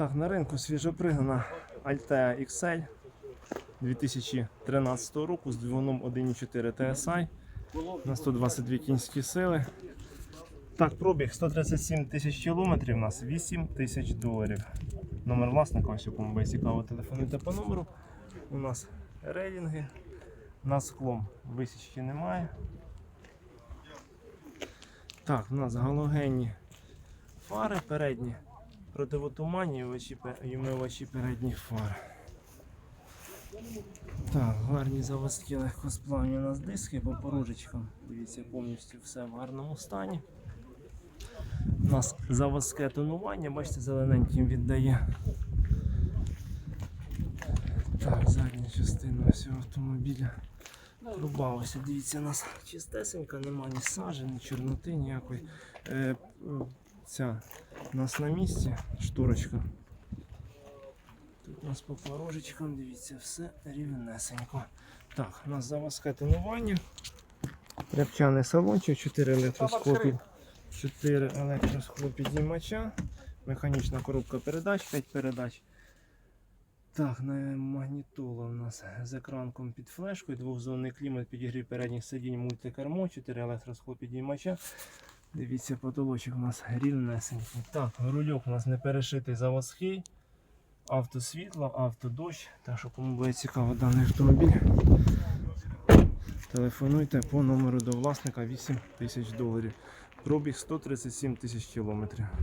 Так, на ринку свіжопригнана Altea XL 2013 року з двигуном 1.4 TSI на 122 кінські сили. Так, пробіг 137 тисяч кілометрів, у нас 8 тисяч доларів. Номер власника, ось кому буде цікаво, телефонуйте по номеру. У нас рейтинги. На склом висічки немає. Так, у нас галогенні фари передні, противотуманні і омивачі пе- і передніх фар. Так, гарні заводські легкосплавні у нас диски по порожечкам. Дивіться, повністю все в гарному стані. У нас заводське тонування, бачите, зелененьким віддає. Так, задня частина всього автомобіля. Труба ось, дивіться, у нас чистесенька, нема ні сажі, ні чорноти, ніякої. Е, ця у нас на місці шторочка. Тут у нас по порожечкам, дивіться, все рівнесенько. Так, у нас заводське тонування. Тряпчаний салончик, 4 електросклопі, 4 електросклопіднімача, механічна коробка передач, 5 передач. Так, магнітола у нас з екранком під флешкою, двохзонний клімат, підігрів передніх сидінь, мультикермо, 4 електросклопіднімача. Дивіться, потолочок у нас рівнесенький. Так, рульок у нас не перешитий заводський. Автосвітло, автодощ. Так що кому буде цікаво даний автомобіль. Телефонуйте по номеру до власника 8 тисяч доларів. Пробіг 137 тисяч кілометрів.